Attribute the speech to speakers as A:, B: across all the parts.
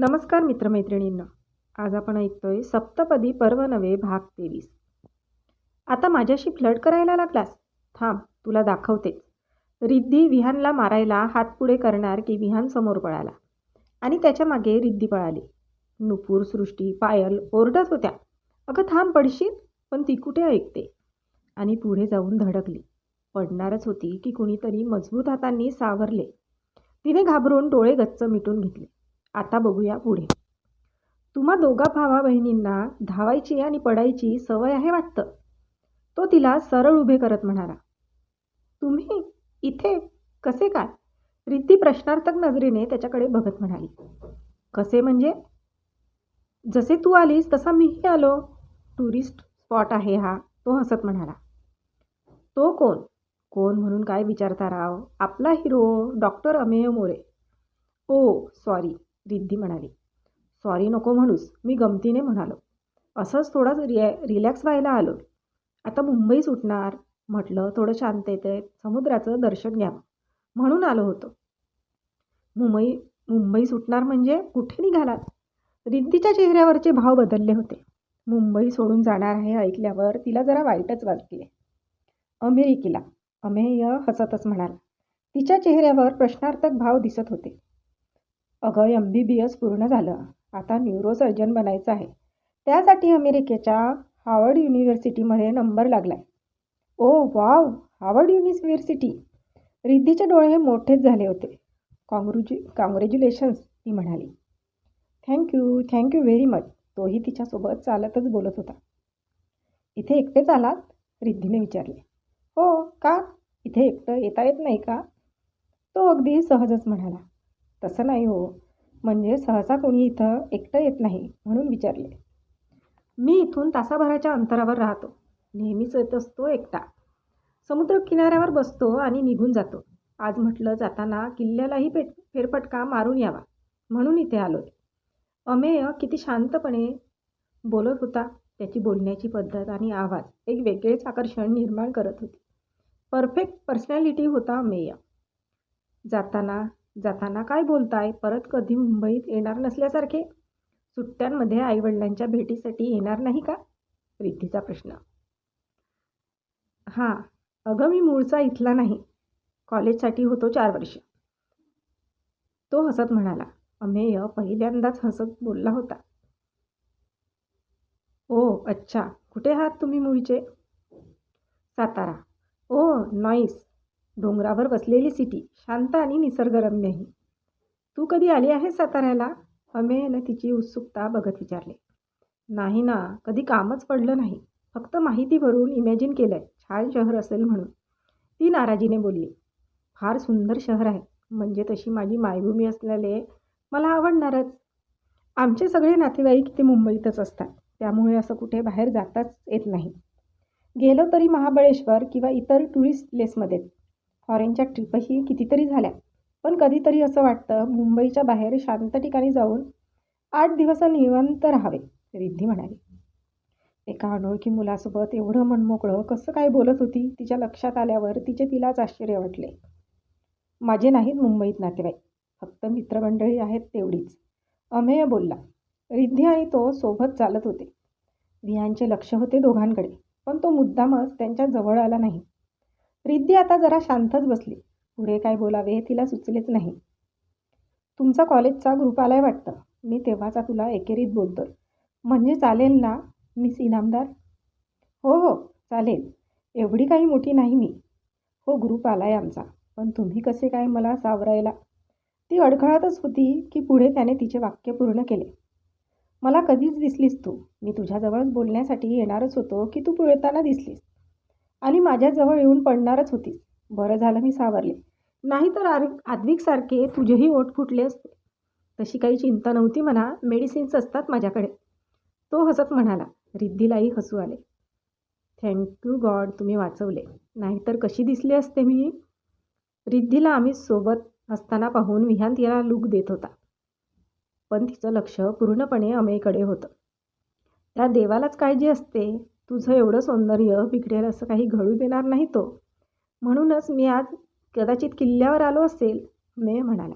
A: नमस्कार मित्रमैत्रिणींना. आज आपण ऐकतोय सप्तपदी पर्व नवे भाग तेवीस. आता माझ्याशी फ्लड करायला लागलास? थांब तुला दाखवतेच रिद्धी विहानला मारायला हात पुढे करणार की विहान समोर पळाला. आणि त्याच्यामागे रिद्धी पळाली. नुपूर सृष्टी पायल ओरडत होत्या. अगं थांब पडशील? पण ती कुठे ऐकते? आणि पुढे जाऊन धडकली. पडणारच होती की कुणीतरी मजबूत हातांनी सावरले. तिने घाबरून डोळे गच्च मिटून घेतले. आता बघूया पुढे. तुम्हा दोघा भावा बहिणींना धावायची आणि पडायची सवय आहे वाटतं. तो तिला सरळ उभे करत म्हणाला तुम्ही इथे कसे काय? रिद्धी प्रश्नार्थक नजरेने त्याच्याकडे बघत म्हणाली कसे म्हणजे? जसे तू आलीस तसा मीही आलो. टुरिस्ट स्पॉट आहे हा तो हसत म्हणाला. तो कोण? कोण म्हणून काय विचारता राव? आपला हिरो डॉक्टर अमेय मोरे. ओ सॉरी. रिद्धी म्हणाली. सॉरी नको म्हणूस मी गमतीने म्हणालो. असंच थोडं रिया रिलॅक्स व्हायला आलो. आता मुंबई सुटणार म्हटलं थोडं शांततेत समुद्राचं दर्शन घ्यावं म्हणून आलो होतो. मुंबई मुंबई सुटणार म्हणजे कुठे निघालात? रिद्धीच्या चेहऱ्यावरचे भाव बदलले होते. मुंबई सोडून जाणार आहे ऐकल्यावर तिला जरा वाईटच वाटले. अमेरिकेला अमेय हसतच म्हणाला. तिच्या चेहऱ्यावर प्रश्नार्थक भाव दिसत होते. अगं एम बी बी एस पूर्ण झालं. आता न्यूरोसर्जन बनायचं आहे. त्यासाठी अमेरिकेच्या हार्वर्ड युनिव्हर्सिटीमध्ये नंबर लागला आहे ओ वाव! Harvard university. रिद्धीचे डोळे हे मोठेच झाले होते. कॉंग्रुजु कॉंग्रॅज्युलेशन्स ती म्हणाली. थँक्यू थँक्यू व्हेरी मच तोही तिच्यासोबत चालतच बोलत होता. इथे एकटेच आलात? रिद्धीने विचारले. हो का? इथे एकटं येता येत नाही का? तो अगदी सहजच म्हणाला. तसं नाही हो. म्हणजे सहसा कोणी इथं एकटं येत नाही म्हणून विचारले. मी इथून तासाभराच्या अंतरावर राहतो. नेहमीच येत असतो एकटा. समुद्र किनाऱ्यावर बसतो आणि निघून जातो. आज म्हटलं जाताना किल्ल्यालाही पेट फेरफटका मारून यावा म्हणून इथे आलो अमेय किती शांतपणे बोलत होता. त्याची बोलण्याची पद्धत आणि आवाज एक वेगळेच आकर्षण निर्माण करत होती. परफेक्ट पर्सनॅलिटी होता अमेय. जाताना जाताना काय बोलताय? परत कधी मुंबईत येणार नसल्यासारखे? सुट्ट्यांमध्ये आईवडिलांच्या भेटीसाठी येणार नाही का? रिद्धीचा प्रश्न. हां अगं मी मूळचा इथला नाही. कॉलेजसाठी होतो चार वर्ष. तो हसत म्हणाला. अमेय पहिल्यांदाच हसत बोलला होता. ओ अच्छा. कुठे आहात तुम्ही मुळचे? सातारा. Oh nice. डोंगरावर बसलेली सिटी शांत आणि निसर्गरम्यही. तू कधी आली आहेस साताऱ्याला? अमेयनं तिची उत्सुकता बघत विचारले. नाही ना कधी कामच पडलं नाही. फक्त माहिती भरून इमॅजिन केलं आहे छान शहर असेल म्हणून. ती नाराजीने बोलली. फार सुंदर शहर आहे. म्हणजे तशी माझी मायभूमी असल्याने मला आवडणारच. आमचे सगळे नातेवाईक ते मुंबईतच असतात. त्यामुळे असं कुठे बाहेर जाताच येत नाही. गेलो तरी महाबळेश्वर किंवा इतर टुरिस्ट प्लेसमध्ये फॉरेनच्या ट्रिपही कितीतरी झाल्या. पण कधीतरी असं वाटतं मुंबईच्या बाहेर शांत ठिकाणी जाऊन आठ दिवस निवंत राहावे रिद्धी म्हणाली. एका अनोळखी मुलासोबत एवढं मनमोकळं कसं काय बोलत होती तिच्या लक्षात आल्यावर तिचे तिलाच आश्चर्य वाटले. माझे नाहीत मुंबईत नातेवाईक फक्त मित्रमंडळी आहेत तेवढीच. अमेय बोलला रिद्धी आणि तो सोबत चालत होते. रियांचे लक्ष होते दोघांकडे पण तो मुद्दामच त्यांच्या जवळ आला नाही. रिद्धी आता जरा शांतच बसली. पुढे काय बोलावे हे तिला सुचलेच नाही. तुमचा कॉलेजचा ग्रुप आलाय वाटतं. मी तेव्हाचा तुला एकेरीत बोलतोय. म्हणजे चालेल ना मिस इनामदार? हो हो चालेल. एवढी काही मोठी नाही मी. हो ग्रुप आलाय आमचा. पण तुम्ही कसे काय मला सावरायला? ती अडखळतच होती की पुढे त्याने तिचे वाक्य पूर्ण केले. मला कधीच दिसलीस तू. मी तुझ्याजवळच बोलण्यासाठी येणारच होतो की तू पुळताना दिसलीस. आणि माझ्याजवळ येऊन पडणारच होतीस बरं झालं मी सावरले. नाहीतर आर आद्विकसारखे तुझेही ओठ फुटले असते. तशी काही चिंता नव्हती म्हणा मेडिसिन्स असतात माझ्याकडे. तो हसत म्हणाला. रिद्धीलाही हसू आले. थँक्यू गॉड तुम्ही वाचवले. नाहीतर कशी दिसली असते मी? रिद्धीला आम्ही सोबत असताना पाहून विहान तिला लूक देत होता. पण तिचं लक्ष पूर्णपणे अमेकडे होतं. त्या देवालाच काळजी असते? तुझं एवढं सौंदर्य बिघडेल असं काही घडू देणार नाही तो. म्हणूनच मी आज कदाचित किल्ल्यावर आलो असेल मे म्हणाला.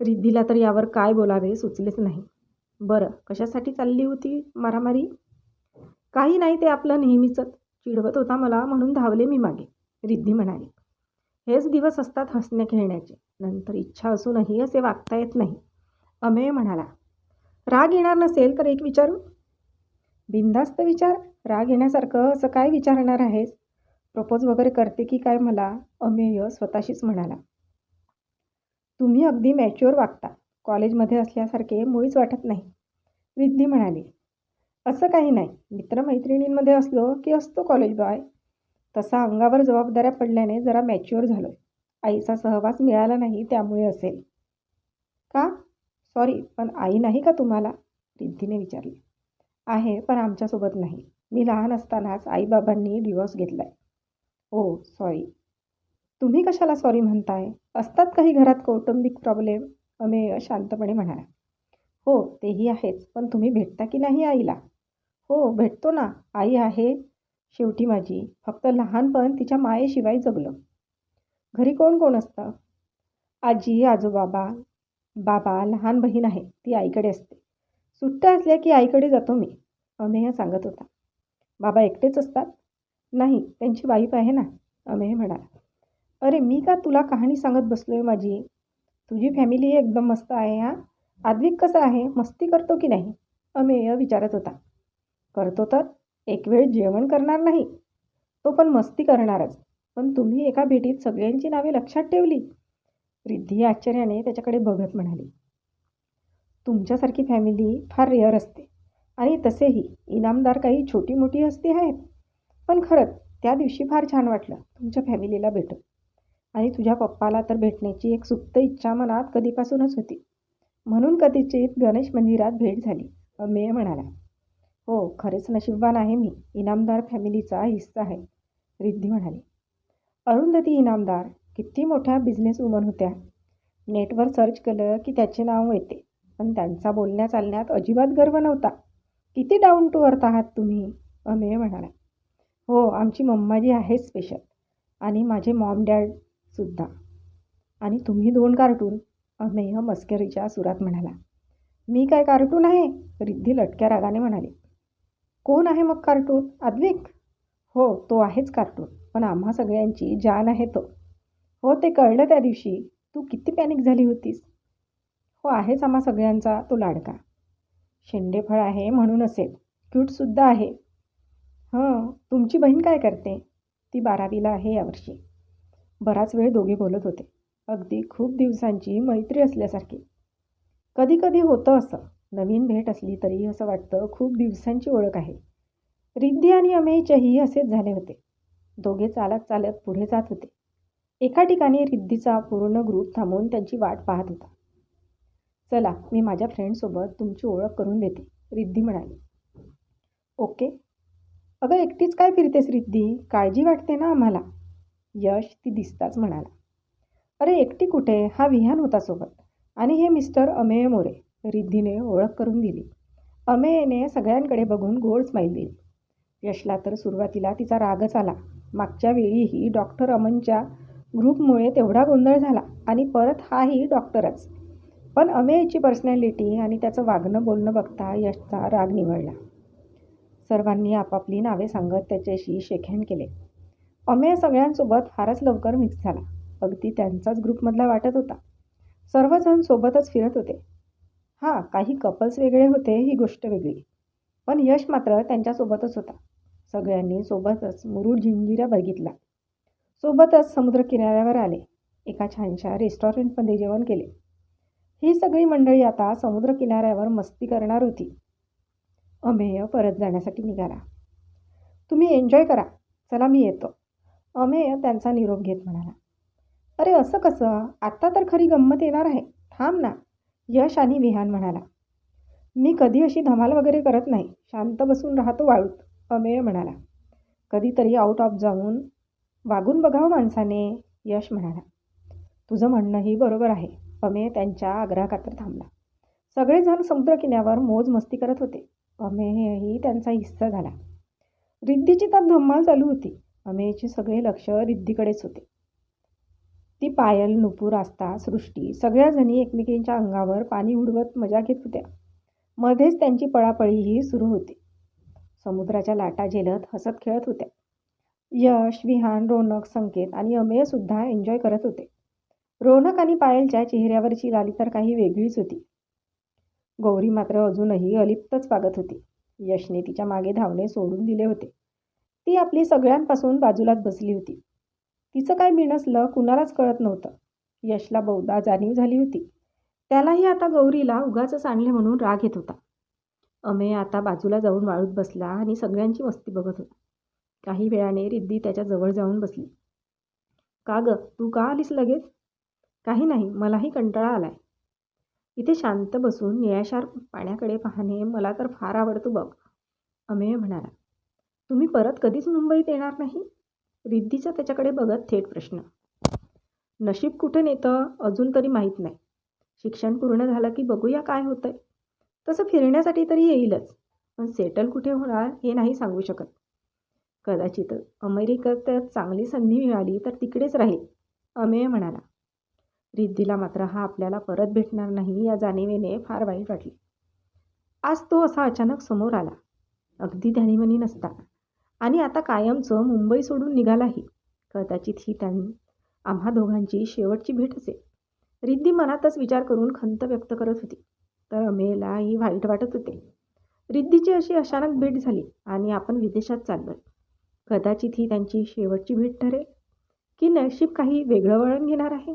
A: रिद्धीला तर यावर काय बोलावे सुचलेच नाही. बरं कशासाठी चालली होती मारामारी? काही नाही ते आपलं नेहमीचंच चिडवत होता मला म्हणून धावले मी मागे. रिद्धी म्हणाली हेच दिवस असतात हसण्या खेळण्याचे. नंतर इच्छा असूनही असे वागता येत नाही. अमेय म्हणाला राग येणार नसेल तर एक विचारू? बिंदास्त विचार? राग येण्यासारखं असं काय विचारणार आहेस? प्रपोज वगैरे करते की काय मला? अमेय स्वतःशीच म्हणाला. तुम्ही अगदी मॅच्युअर वागता. कॉलेजमध्ये असल्यासारखे मुळीच वाटत नाही. रिद्धी म्हणाली. असं काही नाही. मित्रमैत्रिणींमध्ये असलो की असतो कॉलेज बॉय तसा अंगावर जबाबदाऱ्या पडल्याने जरा मॅच्युअर झालो आहे आईचा सहवास मिळाला नाही त्यामुळे असेल. का? सॉरी पण आई नाही का तुम्हाला? रिद्धीने विचारले. आहे पण आमच्यासोबत नाही. मी लहान असतानाच आईबाबांनी डिवॉर्स घेतला आहे ओ सॉरी तुम्ही कशाला सॉरी म्हणताय? असतात काही घरात कौटुंबिक प्रॉब्लेम अमेय शांतपणे म्हणाला. हो तेही आहेच पण तुम्ही भेटता की नाही आईला? हो भेटतो ना. आई आहे शेवटी माझी. फक्त लहानपण तिच्या मायेशिवाय जगलं. घरी कोण कोण असतं? आजी आजोबाबा. बाबा लहान बहीण आहे ती आईकडे असते. सुट्ट्या असल्या की आईकडे जातो मी अमेय सांगत होता. बाबा एकटेच असतात? नाही त्यांची वाईफ आहे ना अमेय म्हणाला. अरे मी का तुला कहाणी सांगत बसलो आहे माझी? तुझी फॅमिली एकदम मस्त आहे हा? आद्विक कसं आहे? मस्ती करतो की नाही? अमेय विचारत होता. करतो तर एक वेळ जेवण करणार नाही. तो पण मस्ती करणारच. पण तुम्ही एका भेटीत सगळ्यांची नावे लक्षात ठेवली? रिद्धी आश्चर्याने त्याच्याकडे बघत म्हणाली. तुमच्यासारखी फॅमिली फार रेअर असते. आणि तसेही इनामदार काही छोटी मोठी हस्ती आहेत. पण खरंच त्या दिवशी फार छान वाटलं तुमच्या फॅमिलीला भेटून. आणि तुझ्या पप्पाला तर भेटण्याची एक सुप्त इच्छा मनात कधीपासूनच होती. म्हणून कदाचित गणेश मंदिरात भेट झाली अमेय म्हणाला. हो खरेच नशीबवान आहे मी. इनामदार फॅमिलीचा हिस्सा आहे रिद्धी म्हणाली. अरुंधती इनामदार किती मोठ्या बिझनेस वुमन होत्या. नेटवर सर्च केलं की त्याचे नाव येते. पण त्यांचा बोलण्या चालण्यात अजिबात गर्व नव्हता. किती डाऊन टू अर्थ आहात तुम्ही? अमेय म्हणाला. हो आमची मम्माजी आहे स्पेशल आणि माझे मॉम डॅडसुद्धा आणि तुम्ही दोन कार्टून अमेय मस्करीच्या सुरात म्हणाला. मी काय कार्टून आहे? रिद्धी लटक्या रागाने म्हणाली. कोण आहे मग कार्टून अद्विक हो तो आहेच कार्टून पण आम्हा सगळ्यांची जान आहे तो. हो ते कळलं त्या दिवशी. तू किती पॅनिक झाली होतीस? हो आहेच आम्हा सगळ्यांचा तो लाडका. शेंडेफळ आहे म्हणून असेल. क्यूटसुद्धा आहे. हं तुमची बहीण काय करते? ती बारावीला आहे यावर्षी. बराच वेळ दोघे बोलत होते. अगदी खूप दिवसांची मैत्री असल्यासारखी. कधी कधी होतं असं. नवीन भेट असली तरी असं वाटतं खूप दिवसांची ओळख आहे. रिद्धी आणि अमेयच्याही असेच झाले होते. दोघे चालत चालत पुढे जात होते. एका ठिकाणी रिद्धीचा पूर्ण ग्रुप थांबून त्यांची वाट पाहत होता. चला मी माझ्या फ्रेंडसोबत तुमची ओळख करून देते रिद्धी म्हणाली. ओके. अगं एकटीच काय फिरतेस रिद्धी? काळजी वाटते ना आम्हाला? यश ती दिसताच म्हणाला. अरे एकटी कुठे? हा विहान होता सोबत आणि हे मिस्टर अमेय मोरे रिद्धीने ओळख करून दिली. अमेयने सगळ्यांकडे बघून गोड स्माईल दिली. यशला तर सुरुवातीला तिचा रागच आला. मागच्या वेळीही डॉक्टर अमनच्या ग्रुपमुळे तेवढा गोंधळ झाला आणि परत हाही डॉक्टरच. पण अमेयची पर्सनॅलिटी आणि त्याचं वागणं बोलणं बघता यशचा राग निवडला सर्वांनी आपापली नावे सांगत त्याच्याशी शेकहँड केले. अमेय सगळ्यांसोबत फारच लवकर मिक्स झाला. अगदी त्यांचाच ग्रुपमधला वाटत होता. सर्वजण सोबतच फिरत होते. हां काही कपल्स वेगळे होते ही गोष्ट वेगळी. पण यश मात्र त्यांच्यासोबतच होता. सगळ्यांनी सोबतच मुरुड झिंजिरा बघितला. सोबतच समुद्रकिनाऱ्यावर आले. एका छानशा रेस्टॉरंटमध्ये जेवण केले. ही सगळी मंडळी आता समुद्रकिनाऱ्यावर मस्ती करणार होती. अमेय परत जाण्यासाठी निघाला. तुम्ही एन्जॉय करा. चला मी येतो. अमेय त्यांचा निरोप घेत म्हणाला. अरे असं कसं? आत्ता तर खरी गंमत येणार आहे. थांब ना. यश आणि विहान म्हणाला. मी कधी अशी धमाल वगैरे करत नाही. शांत बसून राहतो वाळूत. अमेय म्हणाला. कधीतरी आउट ऑफ जाऊन वागून बघावं माणसाने. यश म्हणाला. तुझं म्हणणंही बरोबर आहे. अमेय त्यांच्या आग्रहाखातर थांबला. सगळेजण समुद्रकिन्यावर मोज मस्ती करत होते. अमेयही त्यांचा हिस्सा झाला. रिद्धीची तर धम्माल चालू होती. अमेयचे सगळे लक्ष रिद्धीकडेच होते. ती पायल नुपूर आस्था सृष्टी सगळ्याजणी एकमेकींच्या अंगावर पाणी उडवत मजा घेत होत्या. मध्येच त्यांची पळापळीही सुरू होती. समुद्राच्या लाटा झेलत हसत खेळत होत्या. यश विहान रोनक संकेत आणि अमेयसुद्धा एन्जॉय करत होते. रोनक आणि पायलच्या चेहऱ्यावरची लाली तर काही वेगळीच होती. गौरी मात्र अजूनही अलिप्तच वागत होती. यशने तिच्यामागे धावणे सोडून दिले होते. ती आपली सगळ्यांपासून बाजूलाच बसली होती. तिचं काय बिनसलं कुणालाच कळत नव्हतं. यशला बहुधा जाणीव झाली होती. त्यालाही आता गौरीला उगाच आणले म्हणून राग येत होता. अमेय आता बाजूला जाऊन वाळूत बसला आणि सगळ्यांची मस्ती बघत होता. काही वेळाने रिद्धी त्याच्याजवळ जाऊन बसली. का ग? तू का आलीस लगेच? काही नाही मलाही कंटाळा आलाय. इथे शांत बसून निळ्याशार पाण्याकडे पाहणे मला तर फार आवडतं बघ. अमेय म्हणाला तुम्ही परत कधीच मुंबईत येणार नाही? रिद्धीचा त्याच्याकडे बघत थेट प्रश्न. नशीब कुठे नेतं अजून तरी माहीत नाही. शिक्षण पूर्ण झालं की बघूया काय होतंय. तसं फिरण्यासाठी तरी येईलच पण सेटल कुठे होणार हे नाही सांगू शकत. कदाचित अमेरिकेत चांगली संधी मिळाली तर तिकडेच राहील. अमेय म्हणाला रिद्धीला मात्र हा आपल्याला परत भेटणार नाही या जाणीवेने फार वाईट वाटले. आज तो असा अचानक समोर आला. अगदी ध्यानीमनी नसता. आणि आता कायमचं मुंबई सोडून निघालाही. कदाचित ही त्यांनी आम्हा दोघांची शेवटची भेट असेल. रिद्धी मनातच विचार करून खंत व्यक्त करत होती. तर अमेलाही वाईट वाटत होते. रिद्धीची अशी अचानक भेट झाली आणि आपण विदेशात चाललोय. कदाचित ही त्यांची शेवटची भेट ठरेल? की नशीब काही वेगळं वळण घेणार आहे?